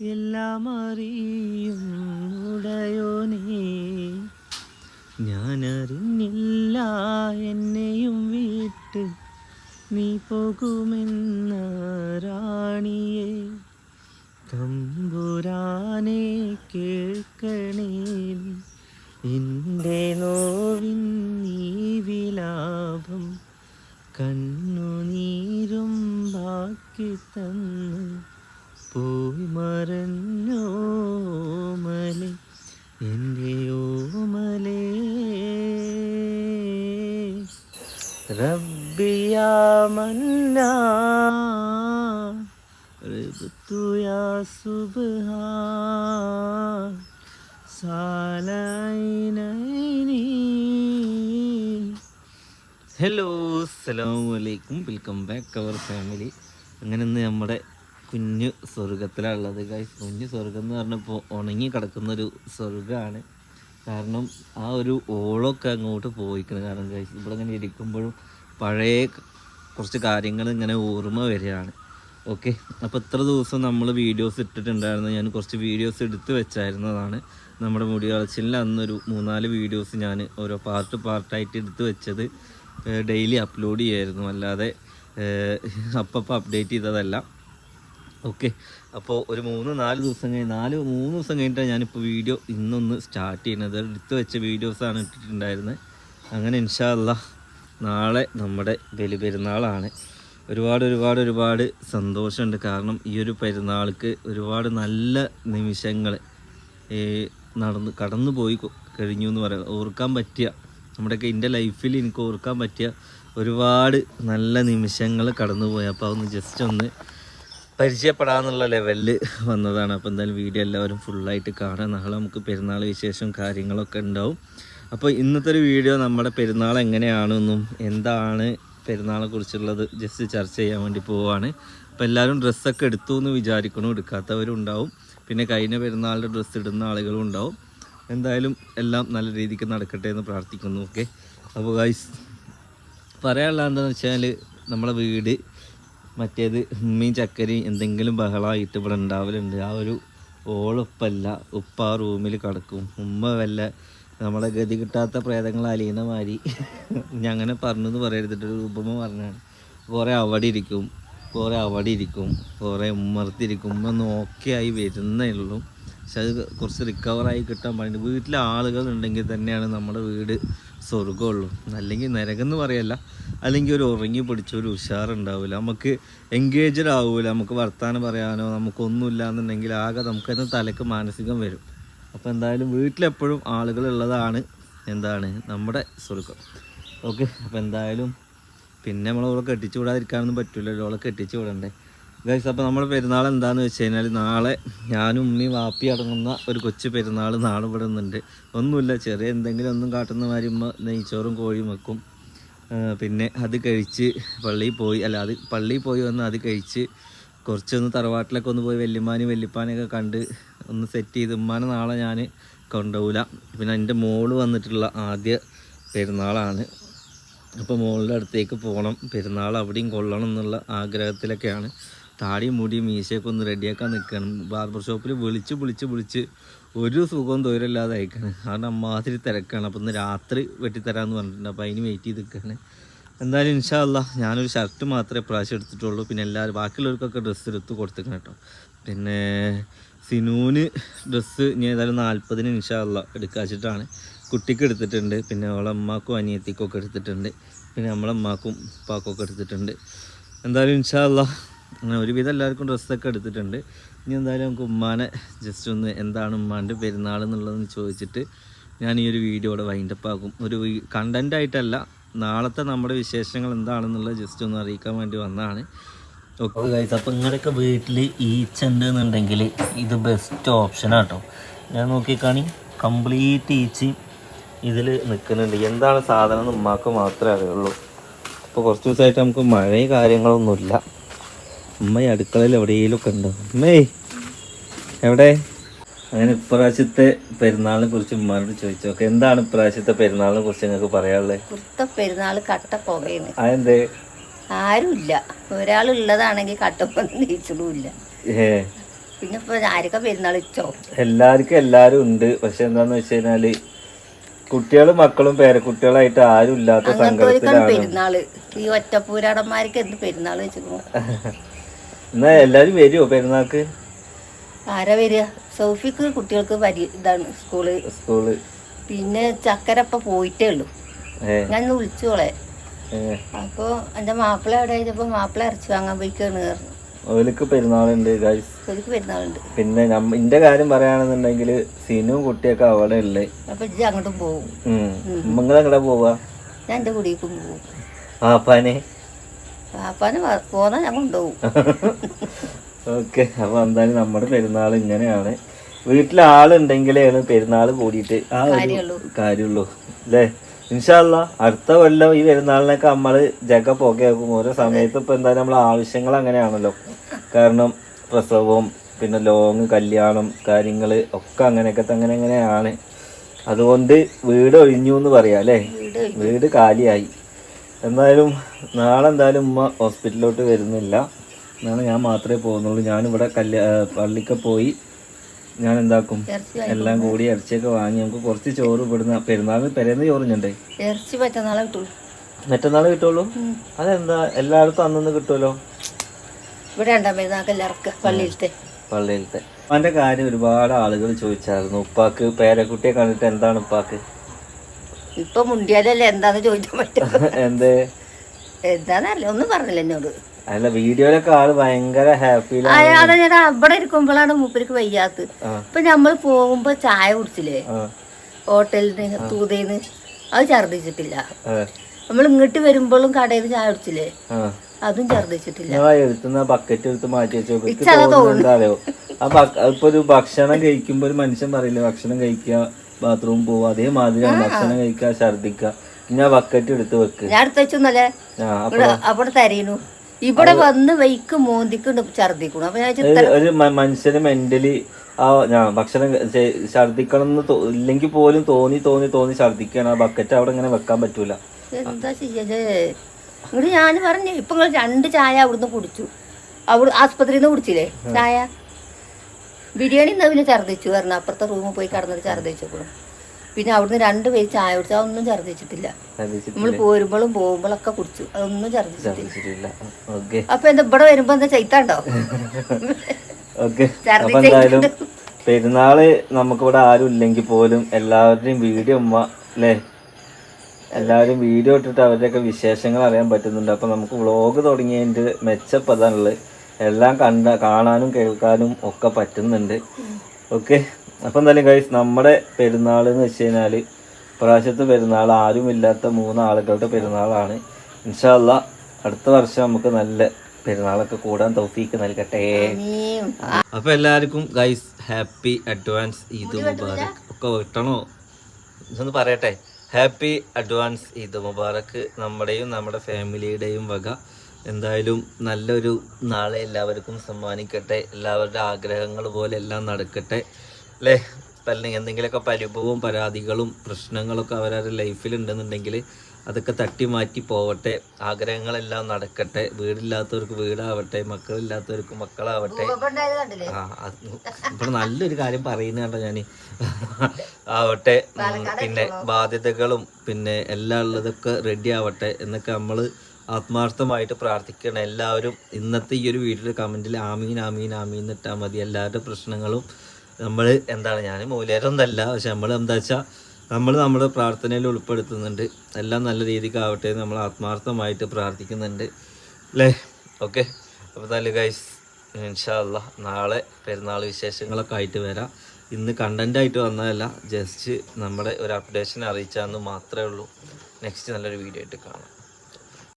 എല്ലാം അറിയും ഉടയോനേ ഞാനറിഞ്ഞില്ല എന്നെയും വിട്ട് നീ പോകുമെന്ന റാണിയെ തമ്പുരാനെ കേൾക്കണേ. സാലൈനൈനി ഹലോ അസ്സലാമു അലൈക്കും വെൽക്കം ബാക്ക് അവർ ഫാമിലി. അങ്ങനെ ഇന്ന് നമ്മുടെ കുഞ്ഞു സ്വർഗത്തിലാണുള്ളത് ഗൈസ് കുഞ്ഞു സ്വർഗം എന്ന് പറഞ്ഞപ്പോൾ ഉണങ്ങി കിടക്കുന്നൊരു സ്വർഗമാണ് കാരണം ആ ഒരു ഓളൊക്കെ അങ്ങോട്ട് പോയിക്കണം. കാരണം ഇവിടെ ഇങ്ങനെ ഇരിക്കുമ്പോഴും പഴയ കുറച്ച് കാര്യങ്ങൾ ഇങ്ങനെ ഓർമ്മ വരികയാണ്. ഓക്കെ അപ്പോൾ ഇത്ര ദിവസം നമ്മൾ വീഡിയോസ് ഇട്ടിട്ടുണ്ടായിരുന്നു. ഞാൻ കുറച്ച് വീഡിയോസ് എടുത്ത് വെച്ചായിരുന്നതാണ്. നമ്മുടെ മുടി വളച്ചിലെ അന്നൊരു മൂന്നാൽ വീഡിയോസ് ഞാൻ ഓരോ പാർട്ട് പാർട്ടായിട്ട് എടുത്ത് വെച്ചത് ഡെയിലി അപ്ലോഡ് ചെയ്യായിരുന്നു. അല്ലാതെ അപ്പം അപ്ഡേറ്റ് ചെയ്തതല്ല. ഓക്കെ. അപ്പോൾ ഒരു മൂന്ന് നാല് ദിവസം കഴിഞ്ഞ് നാല് മൂന്ന് ദിവസം കഴിഞ്ഞിട്ടാണ് ഞാനിപ്പോൾ വീഡിയോ ഇന്നൊന്ന് സ്റ്റാർട്ട് ചെയ്യുന്നത്. എടുത്ത് വെച്ച വീഡിയോസാണ് ഇട്ടിട്ടുണ്ടായിരുന്നത് അങ്ങനെ ഇൻഷാല്ല നാളെ നമ്മുടെ ബലി പെരുന്നാളാണ്. ഒരുപാട് ഒരുപാട് ഒരുപാട് സന്തോഷമുണ്ട്. കാരണം ഈ ഒരു പെരുന്നാൾക്ക് ഒരുപാട് നല്ല നിമിഷങ്ങൾ നടന്ന് കടന്നു പോയി കഴിഞ്ഞു എന്ന് പറയാം. ഓർക്കാൻ പറ്റിയ നമ്മുടെയൊക്കെ എന്റെ ലൈഫിൽ എനിക്ക് ഓർക്കാൻ പറ്റിയ ഒരുപാട് നല്ല നിമിഷങ്ങൾ കടന്നു പോയി. അപ്പോൾ അതൊന്ന് ജസ്റ്റ് ഒന്ന് പരിചയപ്പെടാന്നുള്ള ലെവലിൽ വന്നതാണ്. അപ്പോൾ എന്തായാലും വീഡിയോ എല്ലാവരും ഫുള്ളായിട്ട് കാണാം. നാളെ നമുക്ക് പെരുന്നാൾ വിശേഷം കാര്യങ്ങളൊക്കെ ഉണ്ടാവും. അപ്പോൾ ഇന്നത്തെ ഒരു വീഡിയോ നമ്മുടെ പെരുന്നാൾ എങ്ങനെയാണെന്നും എന്താണ് പെരുന്നാളെ കുറിച്ചുള്ളത് ജസ്റ്റ് ചർച്ച ചെയ്യാൻ വേണ്ടി പോവുകയാണ് അപ്പോൾ എല്ലാവരും ഡ്രസ്സൊക്കെ എടുത്തു എന്ന് വിചാരിക്കണം? എടുക്കാത്തവരും ഉണ്ടാവും പിന്നെ കഴിഞ്ഞ പെരുന്നാളിന്റെ ഡ്രസ്സ് ഇടുന്ന ആളുകളും ഉണ്ടാവും. എന്തായാലും എല്ലാം നല്ല രീതിക്ക് നടക്കട്ടെ എന്ന് പ്രാർത്ഥിക്കുന്നു. ഓക്കെ അപ്പോൾ ഗൈസ് പറയാനുള്ള എന്താണെന്ന് വെച്ചാൽ നമ്മളെ വീട് മറ്റേത് ഉമ്മയും ചക്കരയും എന്തെങ്കിലും ബഹളമായിട്ട് ഇവിടെ ഉണ്ടാവലുണ്ട്. ആ ഒരു ഓളുപ്പല്ല ഉപ്പ ആ റൂമിൽ കിടക്കും. ഉമ്മ വല്ല നമ്മളെ ഗതി കിട്ടാത്ത പ്രേതങ്ങൾ അലീന മാതിരി ഞാൻ അങ്ങനെ പറഞ്ഞെന്ന് പറയരുതിട്ട് ഒരു ഉപമ പറഞ്ഞാണ് കുറേ അവിടെ ഇരിക്കും കുറേ അവിടെ ഇരിക്കും കുറേ ഉമ്മർത്തിരിക്കും. ഉമ്മ നോക്കിയായി വരുന്നേ ഉള്ളൂ. പക്ഷെ അത് കുറച്ച് റിക്കവറായി കിട്ടാൻ പറ്റും വീട്ടിലെ ആളുകൾ ഉണ്ടെങ്കിൽ തന്നെയാണ് നമ്മുടെ വീട് സ്വർഗമുള്ളൂ അല്ലെങ്കിൽ നരകം എന്ന് പറയല്ല. അല്ലെങ്കിൽ ഒരു ഉറങ്ങി പിടിച്ച ഒരു ഉഷാറുണ്ടാവില്ല നമുക്ക് എൻഗേജഡ് ആവില്ല നമുക്ക് വർത്തമാനം പറയാനോ നമുക്കൊന്നുമില്ല എന്നുണ്ടെങ്കിൽ ആകെ നമുക്കതിന് തലക്ക് മാനസികം വരും. അപ്പോൾ എന്തായാലും വീട്ടിലെപ്പോഴും ആളുകൾ ഉള്ളതാണ് എന്താണ്? നമ്മുടെ സ്വർഗം ഓക്കെ? അപ്പോൾ എന്തായാലും പിന്നെ നമ്മളോളെ കെട്ടിച്ചു വിടാതിരിക്കാനൊന്നും പറ്റില്ലല്ലോ ഓളെ കെട്ടിച്ചു വിടണ്ടേ? ഗൈസ് അപ്പോൾ നമ്മുടെ പെരുന്നാൾ എന്താന്ന് വെച്ച് കഴിഞ്ഞാൽ നാളെ ഞാനും ഉമ്മി വാപ്പി അടങ്ങുന്ന ഒരു കൊച്ചു പെരുന്നാൾ നാളെ ഇവിടെ നിന്നുണ്ട്. ഒന്നുമില്ല ചെറിയ എന്തെങ്കിലും ഒന്നും കാട്ടുന്ന മാതിരി നെയ്ച്ചോറും കോഴിയും വെക്കും. പിന്നെ അത് കഴിച്ച് പള്ളിയിൽ പോയി അല്ല അത് പള്ളിയിൽ പോയി വന്ന് അത് കഴിച്ച് കുറച്ചൊന്ന് തറവാട്ടിലൊക്കെ ഒന്ന് പോയി വല്യമ്മാനും വല്യപ്പാനെയൊക്കെ കണ്ട് ഒന്ന് സെറ്റ് ചെയ്ത് ഉമ്മാനെ നാളെ ഞാൻ കൊണ്ടുപോകില്ല പിന്നെ എന്റെ മോൾ വന്നിട്ടുള്ള ആദ്യ പെരുന്നാളാണ്. അപ്പോൾ മോളുടെ അടുത്തേക്ക് പോകണം. പെരുന്നാൾ അവിടെയും കൊള്ളണം എന്നുള്ള ആഗ്രഹത്തിലൊക്കെയാണ്. താടിയും മുടി മീശയൊക്കെ ഒന്ന് റെഡിയാക്കാൻ നിൽക്കണം ബാർബർ ഷോപ്പിൽ വിളിച്ച് വിളിച്ച് വിളിച്ച് ഒരു സുഖവും തൊഴിലില്ലാതെ അയക്കാണ് കാരണം അമ്മാതിരി തിരക്കാണ്. അപ്പോൾ ഇന്ന് രാത്രി വെട്ടിത്തരാമെന്ന് പറഞ്ഞിട്ടുണ്ട്. അപ്പോൾ അതിന് വെയിറ്റ് ചെയ്ത് നിൽക്കുകയാണ്. എന്തായാലും ഇൻഷാല്ല ഞാനൊരു ഷർട്ട് മാത്രമേ പ്രാവശ്യം എടുത്തിട്ടുള്ളൂ. പിന്നെ എല്ലാവരും ബാക്കിയുള്ളവർക്കൊക്കെ ഡ്രസ്സ് എടുത്ത് കൊടുത്തിരിക്കണം കേട്ടോ. പിന്നെ സിനൂന് ഡ്രസ്സ് ഇനി ഏതായാലും നാൽപ്പതിന് ഇൻഷാല്ല എടുക്കാച്ചിട്ടാണ് കുട്ടിക്ക് എടുത്തിട്ടുണ്ട്. പിന്നെ അവളെ അമ്മാക്കും അനിയത്തിക്കൊക്കെ എടുത്തിട്ടുണ്ട്. പിന്നെ നമ്മളെ അമ്മാക്കും പാക്കൊക്കെ എടുത്തിട്ടുണ്ട്. എന്തായാലും ഇൻഷാല്ല അങ്ങനെ ഒരുവിധം എല്ലാവർക്കും ഡ്രസ്സൊക്കെ എടുത്തിട്ടുണ്ട്. ഇനി എന്തായാലും നമുക്ക് ഉമ്മാനെ ജസ്റ്റ് ഒന്ന് എന്താണ് ഉമ്മാന്റെ പെരുന്നാൾ എന്നുള്ളതെന്ന് ചോദിച്ചിട്ട് ഞാൻ ഈ ഒരു വീഡിയോ ഇവിടെ വൈൻഡപ്പ് ആക്കും. ഒരു കണ്ടന്റ് ആയിട്ടല്ല നാളത്തെ നമ്മുടെ വിശേഷങ്ങൾ എന്താണെന്നുള്ളത് ജസ്റ്റ് ഒന്ന് അറിയിക്കാൻ വേണ്ടി വന്നതാണ്. ഓക്കെ ഗൈസ് അപ്പോൾ നിങ്ങളുടെയൊക്കെ വീട്ടിൽ ഈച്ച ഉണ്ട് എന്നുണ്ടെങ്കിൽ ഇത് ബെസ്റ്റ് ഓപ്ഷനാണ് കേട്ടോ ഞാൻ നോക്കിക്കാണി കംപ്ലീറ്റ് ഈച്ചയും ഇതിൽ നിൽക്കുന്നുണ്ട് എന്താണ് സാധനം ഉമ്മാക്ക് മാത്രമേ അറിയുള്ളൂ. അപ്പോൾ കുറച്ച് ദിവസമായിട്ട് നമുക്ക് മഴയും കാര്യങ്ങളൊന്നുമില്ല. ഉമ്മ ഈ അടുക്കളയിൽ എവിടെയെങ്കിലുമൊക്കെ ഉണ്ടോ? അമ്മേ എവിടെ? അങ്ങനെ ഇപ്രാവശ്യത്തെ പെരുന്നാളിനെ കുറിച്ച് ഉമ്മാനോട് ചോദിച്ചു. ഓക്കെ എന്താണ് ഇപ്രാവശ്യത്തെ പെരുന്നാളിനെ കുറിച്ച് നിങ്ങൾക്ക് പറയാനുള്ളത്? കുത്ത പെരുന്നാൾ കട്ട പുകയാണ് അതെന്തേ? ആരുമില്ല. ഒരാളുള്ളതാണെങ്കിൽ കട്ടപ്പൊന്നും നീച്ചിടുമില്ല ഏ. പിന്നെ ഇപ്പൊ ആരൊക്കെ പെരുന്നാൾ ഇച്ചോ എല്ലാവർക്കും എല്ലാരും ഉണ്ട്. പക്ഷെ എന്താന്ന് വെച്ച് കഴിഞ്ഞാൽ കുട്ടികളും മക്കളും പേരക്കുട്ടികളായിട്ട് ആരും ഇല്ലാത്ത സങ്കടത്തിലാണ്. പെരുന്നാൾ. ഈ ഒറ്റപ്പൂരാടന്മാർക്ക് എന്ത് പെരുന്നാൾ വെച്ചിരുന്നു? എന്നാ എല്ലാരും വരുമോ പെരുന്നാൾക്ക് ആരാ വരിക? സോഫിക്ക് കുട്ടികൾക്ക് പരി ഇതാണ് സ്കൂൾ. സ്കൂൾ. പിന്നെ ചക്കരപ്പ പോയിട്ടേ ഉള്ളൂ. ഞാൻ വിളിച്ചോളെ അപ്പൊ എന്റെ മാപ്പിള എവിടെ ആയപ്പോ മാപ്പിള ഇറച്ചി വാങ്ങാൻ പോയിക്കാണ് ഓലിക്ക് പെരുന്നാളുണ്ട് ഗൈസ് ഓലിക്ക് പെരുന്നാളുണ്ട്. പിന്നെ ഇന്റെ കാര്യം പറയുകയാണെന്നുണ്ടെങ്കിൽ സിനും കുട്ടിയൊക്കെ അവിടെ ഉള്ളേ. അപ്പൊ ഇജ്ജ് അങ്ങോട്ടും പോകും നിങ്ങൾ എങ്ങടെ പോവാ? ഞാൻ എന്റെ കുടിയേക്കും പോകും ആപ്പാനെ. പാപ്പാനെ പോന്നാ ഞാൻ കൊണ്ടുപോകും ഓക്കെ അപ്പൊ എന്തായാലും നമ്മുടെ പെരുന്നാൾ ഇങ്ങനെയാണ്. വീട്ടിൽ ആളുണ്ടെങ്കിലാണ് പെരുന്നാൾ കൂടിയിട്ട് ആ ഒരു കാര്യമുള്ളൂ. അല്ലേ? ഇൻഷാല്ല അടുത്ത കൊല്ലം ഈ പെരുന്നാളിനൊക്കെ നമ്മൾ ജഗ പോകയാക്കും. ഓരോ സമയത്ത് ഇപ്പൊ എന്തായാലും നമ്മളെ ആവശ്യങ്ങൾ അങ്ങനെയാണല്ലോ. കാരണം പ്രസവവും പിന്നെ ലോങ് കല്യാണം കാര്യങ്ങൾ ഒക്കെ അങ്ങനെയൊക്കെ അങ്ങനെ അങ്ങനെയാണ് അതുകൊണ്ട് വീട് ഒഴിഞ്ഞു എന്ന് പറയാം അല്ലേ? വീട് കാലിയായി. എന്തായാലും നാളെ എന്തായാലും ഉമ്മ ഹോസ്പിറ്റലിലോട്ട് വരുന്നില്ല. എന്നാണ് ഞാൻ മാത്രമേ പോകുന്നുള്ളൂ. ഞാനിവിടെ കല്യാ പള്ളിക്ക് പോയി ഞാൻ എന്താക്കും? എല്ലാം കൂടി ഇറച്ചിയൊക്കെ വാങ്ങി നമുക്ക് കുറച്ച് ചോറ് ഇവിടുന്ന് പെരുന്നാളിന് പെരുന്ന ചോറിഞ്ഞണ്ടേ ഇറച്ചി കിട്ടുള്ളൂ. മറ്റന്നാൾ കിട്ടുള്ളൂ? അതെന്താ? എല്ലായിടത്തും അന്നൊന്ന് കിട്ടുമല്ലോ ഇവിടെ പെരുന്നാൾക്ക് പള്ളിയിലത്തെ. പള്ളിയിലത്തെ. അവന്റെ കാര്യം ഒരുപാട് ആളുകൾ ചോദിച്ചായിരുന്നു. ഉപ്പാക്ക് പേരക്കുട്ടിയെ കണ്ടിട്ട് എന്താണ് ഉപ്പാക്ക്? ഇപ്പൊ മുണ്ടിയാലല്ലേ എന്താന്ന് ചോദിക്കാൻ പറ്റും എന്താന്നല്ലേ എന്താന്നല്ല ഒന്നും പറഞ്ഞില്ല എന്നോട്. അല്ല വീഡിയോയിലൊക്കെ ആൾ ഭയങ്കര ഹാപ്പി അതെ ഞാൻ അവിടെ ഇരിക്കുമ്പോഴാണ് മൂപ്പർക്ക് വയ്യാത്ത. ഇപ്പൊ നമ്മൾ പോകുമ്പോ ചായ കുടിച്ചില്ലേ? ഹോട്ടലിൽ നിന്ന് തൂതേന്ന്. അത് ഛർദിച്ചിട്ടില്ല ആ. നമ്മൾ ഇങ്ങോട്ട് വരുമ്പോഴും കടയിൽ നിന്ന് ചായ കുടിച്ചില്ലേ? അതും ഛർദിച്ചിട്ടില്ല ഞാൻ എടുത്തുന്ന ബക്കറ്റ് എടുത്ത് മാറ്റി വെച്ചു ഇച്ചതാ തോന്നുന്നുണ്ടാലോ ആ ബക്ക- ഇപ്പൊ ഒരു ഭക്ഷണം കഴിക്കുമ്പോ ഒരു മനുഷ്യൻ പറയില്ലേ ഭക്ഷണം കഴിക്കുക. ബാത്റൂം പോവാ. അതേമാതിരി ഭക്ഷണം കഴിക്കുക ഛർദിക്കുക ഞാൻ ബക്കറ്റ് എടുത്ത് വെക്ക്. ഞാൻ എടുത്ത് വെച്ചൊന്നല്ലേ? അവിടെ തരയുന്നു ഇവിടെ വന്ന് വൈക്ക് മോന്തിക്കൊണ്ട് ഛർദിക്കണം അപ്പൊ ഞാൻ ഒരു- മനുഷ്യന് മെന്റലി ആ ഞാൻ ഭക്ഷണം ഛർദിക്കണം എന്ന് ഇല്ലെങ്കിൽ പോലും തോന്നി തോന്നി തോന്നി ഛർദിക്കണം ആ ബക്കറ്റ് അവിടെ ഇങ്ങനെ വെക്കാൻ പറ്റൂല. എന്താ ചെയ്യൽ ഇങ്ങോട്ട് ഞാൻ പറഞ്ഞു ഇപ്പൊ നിങ്ങൾ രണ്ട് ചായ അവിടുന്ന് കുടിച്ചു. അവിടെ ആസ്പത്രിയിൽ നിന്ന് കുടിച്ചില്ലേ ചായ? ബിരിയാണി ഇന്ന് പിന്നെ ഛർദ്ദിച്ചു പറഞ്ഞു. അപ്പുറത്തെ റൂമിൽ പോയി കടന്നിട്ട് ഛർദ്ദിച്ചപ്പോഴും പിന്നെ അവിടുന്ന് രണ്ട് പേര് ചായ കുടിച്ചു അതൊന്നും ഛർദ്ദിച്ചിട്ടില്ല. നമ്മൾ പോരുമ്പോഴും പോകുമ്പോഴൊക്കെ കുടിച്ചു. അതൊന്നും ഛർദ്ദിച്ചിട്ടില്ല. അപ്പൊ എന്താ ഇവിടെ വരുമ്പോ എന്താ എന്തായാലും പെരുന്നാൾ നമുക്കിവിടെ ആരും ഇല്ലെങ്കിൽ പോലും എല്ലാവരുടെയും വീഡിയോ ഉമ്മ അല്ലേ? എല്ലാവരും വീഡിയോ ഇട്ടിട്ട് അവരുടെയൊക്കെ വിശേഷങ്ങൾ അറിയാൻ പറ്റുന്നുണ്ട്. അപ്പൊ നമുക്ക് വ്ളോഗ് തുടങ്ങിയതിന്റെ മെച്ചപ്പതാണുള്ളത് എല്ലാം കണ്ട കാണാനും കേൾക്കാനും ഒക്കെ പറ്റുന്നുണ്ട്. ഓക്കെ? അപ്പം എന്തായാലും കഴിച്ച് നമ്മുടെ പെരുന്നാൾ എന്ന് വെച്ച് കഴിഞ്ഞാൽ പ്രാവശ്യത്തെ പെരുന്നാൾ ആരുമില്ലാത്ത മൂന്ന് ആളുകളുടെ പെരുന്നാളാണ്. ഇൻഷാല്ല അടുത്ത വർഷം നമുക്ക് നല്ല പെരുന്നാളൊക്കെ കൂടാൻ തൗഫീക്ക് നൽകട്ടെ. അപ്പൊ എല്ലാവർക്കും guys happy advance Eid Mubarak. ഒക്കെ കിട്ടണോ ഇതൊന്ന് പറയട്ടെ. ഹാപ്പി അഡ്വാൻസ് ഈദ് മുബാറക് നമ്മുടെയും നമ്മുടെ ഫാമിലിയുടെയും വക. എന്തായാലും നല്ലൊരു നാളെ എല്ലാവർക്കും സമ്മാനിക്കട്ടെ. എല്ലാവരുടെ ആഗ്രഹങ്ങൾ പോലെ എല്ലാം നടക്കട്ടെ. അല്ലേ? അല്ലെങ്കിൽ എന്തെങ്കിലുമൊക്കെ പരിഭവവും പരാതികളും പ്രശ്നങ്ങളൊക്കെ അവരവരുടെ ലൈഫിൽ ഉണ്ടെന്നുണ്ടെങ്കിൽ അതൊക്കെ തട്ടി മാറ്റി പോവട്ടെ. ആഗ്രഹങ്ങളെല്ലാം നടക്കട്ടെ. വീടില്ലാത്തവർക്ക് വീടാവട്ടെ. മക്കളില്ലാത്തവർക്ക് മക്കളാവട്ടെ. ആ ഇപ്പൊ നല്ലൊരു കാര്യം പറയുന്ന കേട്ടോ ഞാൻ ആവട്ടെ. പിന്നെ ബാധ്യതകളും പിന്നെ എല്ലാം ഉള്ളതൊക്കെ റെഡി ആവട്ടെ. എന്നൊക്കെ നമ്മൾ ആത്മാർത്ഥമായിട്ട് പ്രാർത്ഥിക്കണം. എല്ലാവരും ഇന്നത്തെ ഈ ഒരു വീഡിയോ കമന്റിൽ ആമീൻ ആമീൻ ആമീൻ ഇട്ടാൽ മതി. എല്ലാവരുടെ പ്രശ്നങ്ങളും നമ്മൾ എന്താണ് ഞാൻ മൂലേരൊന്നല്ല പക്ഷെ നമ്മൾ എന്താ വെച്ചാൽ നമ്മൾ നമ്മുടെ പ്രാർത്ഥനയിൽ ഉൾപ്പെടുത്തുന്നുണ്ട്. എല്ലാം നല്ല രീതിക്ക് ആവട്ടെ നമ്മൾ ആത്മാർത്ഥമായിട്ട് പ്രാർത്ഥിക്കുന്നുണ്ട്. അല്ലേ? ഓക്കെ. അപ്പോൾ നല്ല ഗൈസ് ഇൻഷാല്ല നാളെ പെരുന്നാൾ വിശേഷങ്ങളൊക്കെ ആയിട്ട് വരാം. ഇന്ന് കണ്ടന്റായിട്ട് വന്നതല്ല ജസ്റ്റ് നമ്മുടെ ഒരു അപ്ഡേഷൻ അറിയിച്ചാന്ന് മാത്രമേ ഉള്ളൂ. നെക്സ്റ്റ് നല്ലൊരു വീഡിയോ ആയിട്ട് കാണാം.